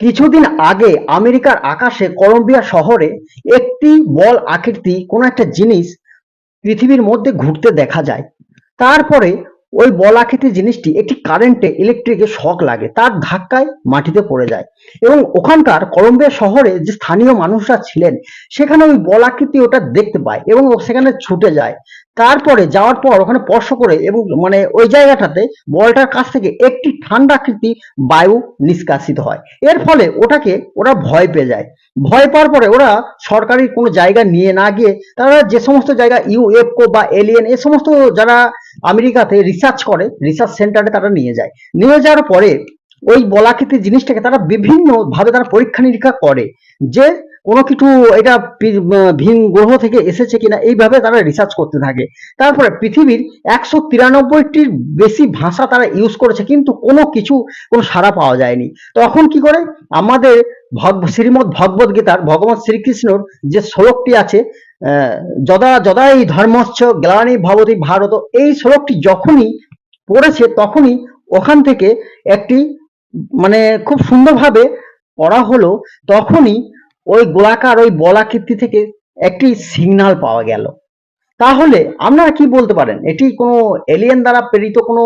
কিছুদিন আগে আমেরিকার আকাশে কলম্বিয়া শহরে একটি বল আকৃতি, কোনো একটা জিনিস পৃথিবীর মধ্যে ঘুরতে দেখা যায়। তারপরে ওই বল আকৃতির জিনিসটি একটি কারেন্টে ইলেকট্রিকে শক লাগে। তার ধাক্কায় মাটিতে পড়ে যায়। এবং ওখানকার কলম্বিয়া শহরে যে স্থানীয় মানুষরা ছিলেন, সেখানে ওই বল আকৃতি ওটা দেখতে পায় এবং সেখানে ছুটে যায়। তারপরে যাওয়ার পর ওখানে স্পর্শ করে এবং মানে ওই জায়গাটাতে বলটার কাছ থেকে একটি ঠান্ডা আকৃতি বায়ু নিষ্কাশিত হয়। এর ফলে ওটাকে ওরা ভয় পেয়ে যায়। ভয় পাওয়ার পরে ওরা সরকারি কোনো জায়গা নিয়ে না গিয়ে তারা যে সমস্ত জায়গা ইউএফও বা এলিয়েন এ সমস্ত যারা আমেরিকাতে রিসার্চ করে রিসার্চ সেন্টারে তারা নিয়ে যায়। নিয়ে যাওয়ার পরে ওই বলাকৃতি জিনিসটাকে তারা বিভিন্ন ভাবে তারা পরীক্ষা নিরীক্ষা করে যে কোনো কিছু এটা ভিন গ্রহ থেকে এসেছে কিনা, এইভাবে তারা রিসার্চ করতে থাকে। তারপরে পৃথিবীর একশো তিরানব্বইটির বেশি ভাষা তারা ইউজ করেছে, কিন্তু কোনো কিছু, কোনো সাড়া পাওয়া যায়নি। তখন কি করে? আমাদের শ্রীমদ ভগবত গীতার ভগবান শ্রীকৃষ্ণর যে শ্লোকটি আছে যদা যদা এই ধর্মশ্চ গ্লানি ভবতী ভারত। এই শ্লোকটি যখনই পড়েছে তখনই ওখান থেকে একটি মানে খুব সুন্দরভাবে পড়া হলো, তখনই ওই গোলাকার ওই বলাকৃতি থেকে একটি সিগন্যাল পাওয়া গেল। তাহলে আপনারা কি বলতে পারেন? এটি কোনো এলিয়েন দ্বারা প্রেরিত কোনো